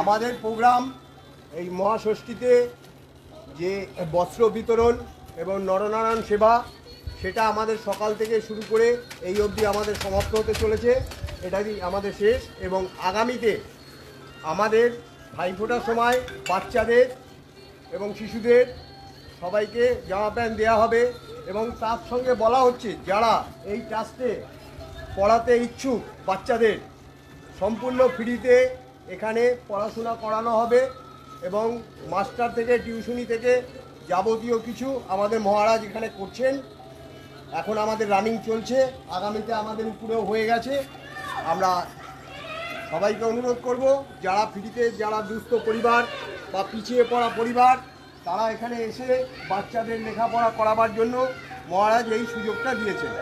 আমাদের প্রোগ্রাম এই মহাষষ্ঠীতে যে বস্ত্র বিতরণ এবং নরনারায়ণ সেবা, সেটা আমাদের সকাল থেকে শুরু করে এই অবধি আমাদের সমাপ্ত হতে চলেছে। এটাই আমাদের শেষ এবং আগামীতে আমাদের ভাইফোঁটার সময় বাচ্চাদের এবং শিশুদের সবাইকে জামা প্যান্ট দেওয়া হবে এবং তার সঙ্গে বলা হচ্ছে, যারা এই ট্রাস্টে পড়াতে ইচ্ছুক বাচ্চাদের, সম্পূর্ণ ফ্রিতে এখানে পড়াশোনা করানো হবে এবং মাস্টার থেকে, টিউশনি থেকে যাবতীয় কিছু আমাদের মহারাজ এখানে করছেন। এখন আমাদের রানিং চলছে। আগামীতে আমাদের উপরেও হয়ে গেছে। আমরা সবাইকে অনুরোধ করব, যারা ফ্রিতে, যারা দুস্থ পরিবার বা পিছিয়ে পড়া পরিবার, তারা এখানে এসে বাচ্চাদের লেখাপড়া করাবার জন্য মহারাজ এই সুযোগটা দিয়েছেন।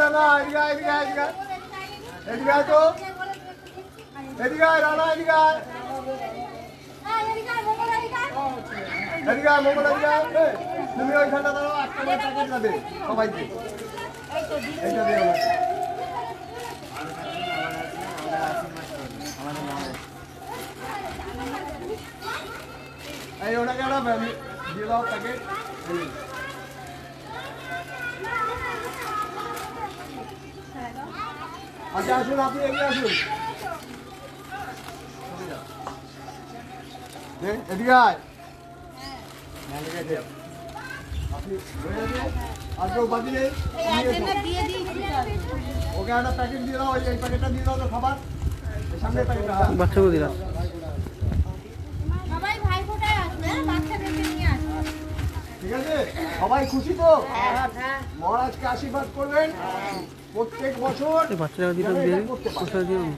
রানা এদিকে এদিকে এদিকে। এদিকে তো। এদিকে রানা এদিকে এদিকে এই, তুমি ওইখানটা দাঁড়াও একটা করে প্যাকেট দেবে সবাইকে এইটা এই ওটাকে একটা দিয়ে দাও প্যাকেট আচ্ছা আসুন আপনি এগিয়ে আসুন। এদিকে আয়। হ্যাঁ, কেউ বাকি নেই। ওকে একটা প্যাকেট দিয়ে দাও ওই এই প্যাকেটটা দিয়ে দাও তো খাবার। সামনে প্যাকেটটা বাচ্চাগুলো দিলাম সবাই খুশি তো? মহারাজকে আশীর্বাদ করবেন। প্রত্যেক বছর বাচ্চারা দিলাম দিয়ে করতে পারে। দিলাম